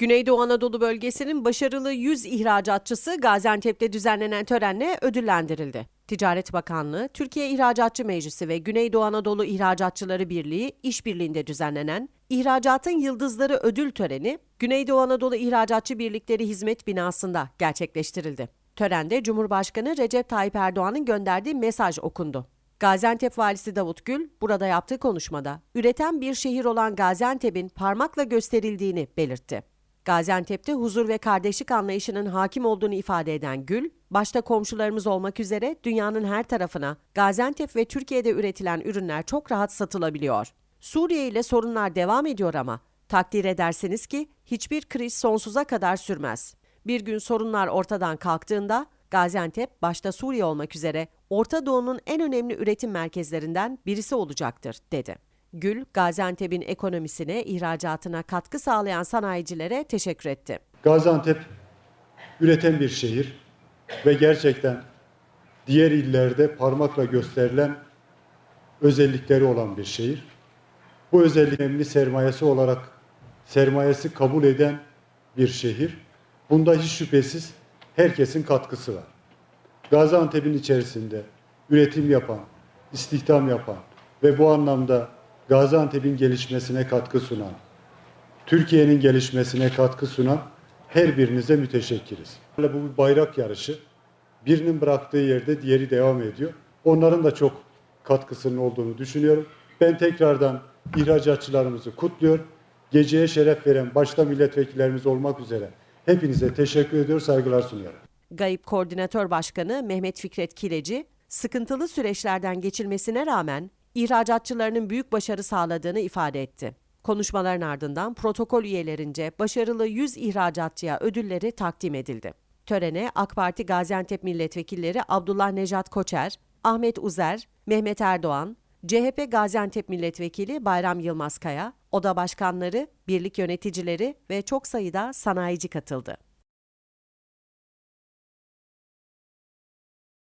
Güneydoğu Anadolu bölgesinin başarılı 100 ihracatçısı Gaziantep'te düzenlenen törenle ödüllendirildi. Ticaret Bakanlığı, Türkiye İhracatçı Meclisi ve Güneydoğu Anadolu İhracatçıları Birliği işbirliğinde düzenlenen İhracatın Yıldızları ödül töreni Güneydoğu Anadolu İhracatçı Birlikleri Hizmet Binası'nda gerçekleştirildi. Törende Cumhurbaşkanı Recep Tayyip Erdoğan'ın gönderdiği mesaj okundu. Gaziantep Valisi Davut Gül burada yaptığı konuşmada üreten bir şehir olan Gaziantep'in parmakla gösterildiğini belirtti. Gaziantep'te huzur ve kardeşlik anlayışının hakim olduğunu ifade eden Gül, başta komşularımız olmak üzere dünyanın her tarafına Gaziantep ve Türkiye'de üretilen ürünler çok rahat satılabiliyor. Suriye ile sorunlar devam ediyor ama takdir edersiniz ki hiçbir kriz sonsuza kadar sürmez. Bir gün sorunlar ortadan kalktığında Gaziantep başta Suriye olmak üzere Orta Doğu'nun en önemli üretim merkezlerinden birisi olacaktır, dedi. Gül, Gaziantep'in ekonomisine, ihracatına katkı sağlayan sanayicilere teşekkür etti. Gaziantep üreten bir şehir ve gerçekten diğer illerde parmakla gösterilen özellikleri olan bir şehir. Bu özellik önemli sermayesi olarak sermayesi kabul eden bir şehir. Bunda hiç şüphesiz herkesin katkısı var. Gaziantep'in içerisinde üretim yapan, istihdam yapan ve bu anlamda Gaziantep'in gelişmesine katkı sunan, Türkiye'nin gelişmesine katkı sunan her birinize müteşekkiriz. Bu bir bayrak yarışı. Birinin bıraktığı yerde diğeri devam ediyor. Onların da çok katkısının olduğunu düşünüyorum. Ben tekrardan ihracatçılarımızı kutluyor. Geceye şeref veren başta milletvekillerimiz olmak üzere hepinize teşekkür ediyor, saygılar sunuyorum. Gayip Koordinatör Başkanı Mehmet Fikret Kileci, sıkıntılı süreçlerden geçilmesine rağmen ihracatçılarının büyük başarı sağladığını ifade etti. Konuşmaların ardından protokol üyelerince başarılı 100 ihracatçıya ödülleri takdim edildi. Törene AK Parti Gaziantep milletvekilleri Abdullah Nejat Koçer, Ahmet Uzer, Mehmet Erdoğan, CHP Gaziantep milletvekili Bayram Yılmaz Kaya, oda başkanları, birlik yöneticileri ve çok sayıda sanayici katıldı.